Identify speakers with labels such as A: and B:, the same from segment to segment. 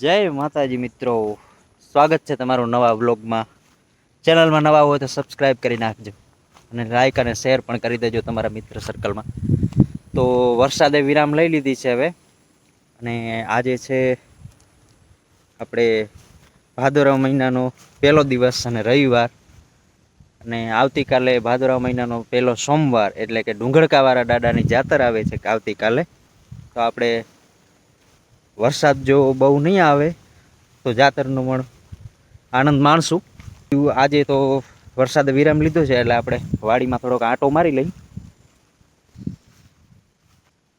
A: જય માતાજી મિત્રો. સ્વાગત છે તમારું નવા વ્લોગમાં. ચેનલમાં નવા હોય તો સબસ્ક્રાઈબ કરી નાખજો અને લાઇક અને શેર પણ કરી દેજો તમારા મિત્ર સર્કલમાં તો વરસાદે વિરામ લઈ લીધી છે હવે. અને આજે છે આપણે ભાદરવા મહિનાનો પહેલો દિવસ અને રવિવાર. અને આવતીકાલે ભાદરવા મહિનાનો પહેલો સોમવાર. એટલે કે ડુંગળકાવાળા દાદાની જાતર આવે છે આવતીકાલે. તો આપણે વરસાદ જો બહુ નહીં આવે, તો જાતરનું પણ આનંદ માણશું. આજે તો વરસાદે વિરામ લીધો છે, એટલે આપણે વાડીમાં થોડોક આંટો મારી લઈ.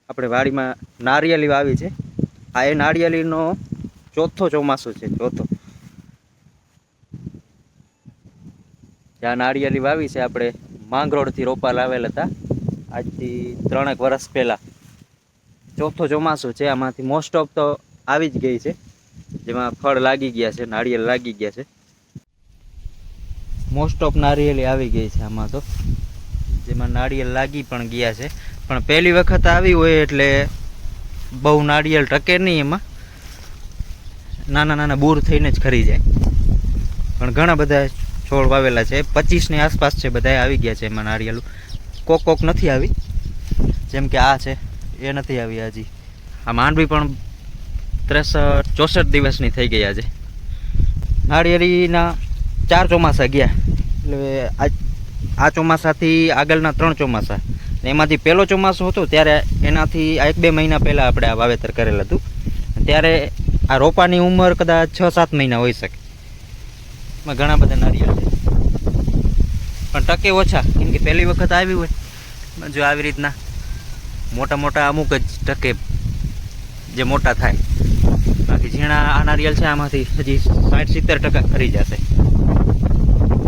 A: આપણે વાડીમાં નારિયેળી વાવી છે. આ એ નારિયેળીનો ચોથો ચોમાસું છે, ચોથો. જ્યાં નારિયેળી વાવી છે, આપણે માંગરોળથી રોપા લાવેલા હતા. આજથી ત્રણેક વર્ષ પહેલાં. ચોથો ચોમાસું છે, આમાંથી મોસ્ટ ઓફ તો આવી જ ગઈ છે. જેમાં ફળ લાગી ગયા છે નાળિયેર લાગી ગયા છે. મોસ્ટ ઓફ નારિયેલી આવી ગઈ છે આમાં તો. જેમાં નાળિયેર લાગી પણ ગયા છે. પણ પહેલી વખત આવી હોય એટલે બહુ નાળિયેર ટકે નહીં એમાં. નાના નાના બૂર થઈને જ ખરી જાય. પણ ઘણા બધા છોડ વાવેલા છે. પચીસની આસપાસ છે બધા આવી ગયા છે એમાં નાળિયેરું કોક કોક નથી આવી. જેમ કે આ છે. એ નથી આવી હજી આ માંડવી પણ ત્રેસઠ, ચોસઠ દિવસની થઈ ગઈ આજે. નાળિયેરીના ચાર ચોમાસા ગયા. એટલે આ ચોમાસાથી આગળના ત્રણ ચોમાસા. એમાંથી પહેલો ચોમાસું હતું, ત્યારે એનાથી એક બે મહિના પહેલાં આપણે આ વાવેતર કરેલ હતું. ત્યારે આ રોપાની ઉંમર કદાચ છ સાત મહિના હોઈ શકે. એમાં ઘણા બધા નારિયેળ છે. પણ ટકે ઓછા, કેમ કે પહેલી વખત આવી હોય. જો આવી રીતના મોટા મોટા અમુક જ ટકે જે મોટા થાય. બાકી ઝીણા આ નારિયેલ છે આમાંથી હજી સાઠ સિત્તેર ટકા ખરી જશે.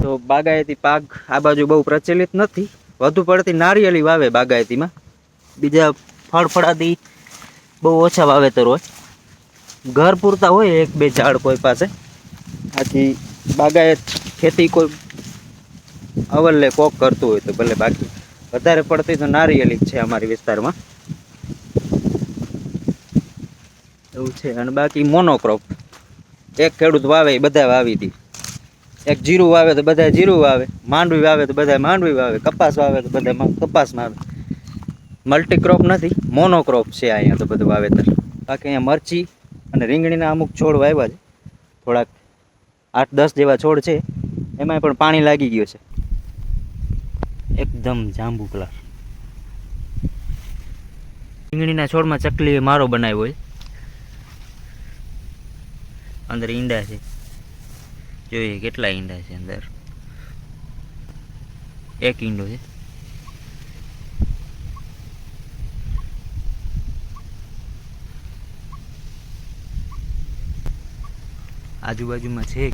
A: તો બાગાયતી પાક આ બાજુ બહુ પ્રચલિત નથી. વધુ પડતી નારિયેળી વાવે બાગાયતીમાં. બીજા ફળ ફળાદી બહુ ઓછા વાવેતર હોય. ઘર પૂરતા હોય એક બે ઝાડ કોઈ પાસે. આથી બાગાયત ખેતી કોઈ અવલ્લે કોક કરતું હોય તો ભલે બાકી. વધારે પડતી તો નારિયેળી છે અમારી વિસ્તારમાં. એવું છે. અને બાકી મોનોક્રોપ એક ખેડૂત વાવે, એ બધા વાવી દી એક જીરું વાવે તો બધા જીરું વાવે. માંડવી વાવે તો બધા માંડવી વાવે. કપાસ વાવે તો બધા કપાસમાં આવે. મલ્ટીક્રોપ નથી મોનોક્રોપ છે અહીંયા તો બધું વાવેતર. બાકી અહીંયા મરચી અને રીંગણીના અમુક છોડ વાવ્યા છે. થોડાક આઠ દસ જેવા છોડ છે. એમાં પણ પાણી લાગી ગયું છે. એકદમ જાંબુ કલર. રીંગણીના છોડમાં ચકલીએ મારો બનાવ્યો હોય. અંદર ઈંડા છે. જોઈએ કેટલા ઈંડા છે અંદર. એક ઈંડો છે. આજુબાજુમાં છે.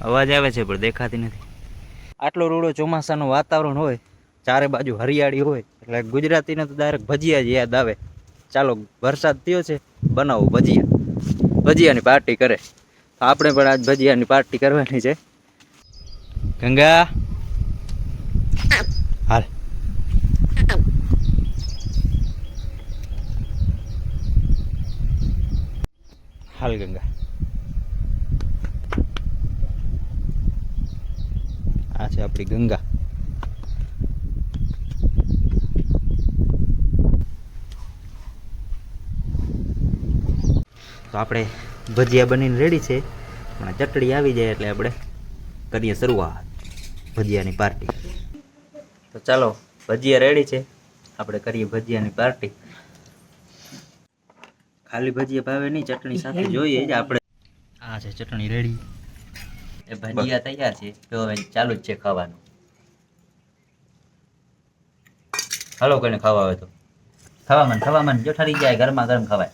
A: અવાજ આવે છે પણ દેખાતી નથી. આટલો રૂડો ચોમાસાનું વાતાવરણ હોય, ચારે બાજુ હરિયાળી હોય, એટલે ગુજરાતીને તો ડાયરેક્ટ ભજીયા જ યાદ આવે. ચાલો, વરસાદ થયો છે, બનાવો ભજીયા. ભજીયાની પાર્ટી કરે. આપણે પણ આજ ભજીયાની પાર્ટી કરવાની છે. ગંગા? હાલ. હાલ ગંગા. આ છે આપણી ગંગા. તો આપણે ભજીયા બનીને રેડી છે. પણ ચટણી આવી જાય એટલે આપણે કરીએ શરૂઆત ભજીયાની પાર્ટી. તો ચાલો ભજીયા રેડી છે. આપણે કરીએ ભજીયાની પાર્ટી. ખાલી ભજીયા ભાવે નહીં ચટણી સાથે જોઈએ જ આપણે. આ છે ચટણી રેડી એ ભજીયા તૈયાર છે. તો હવે ચાલુ જ છે ખાવાનું. હાલો કોઈને ખાવા આવે તો. ખાવા મન ખાવા મન જો ઠરી જાય ગરમા ગરમ ખવાય.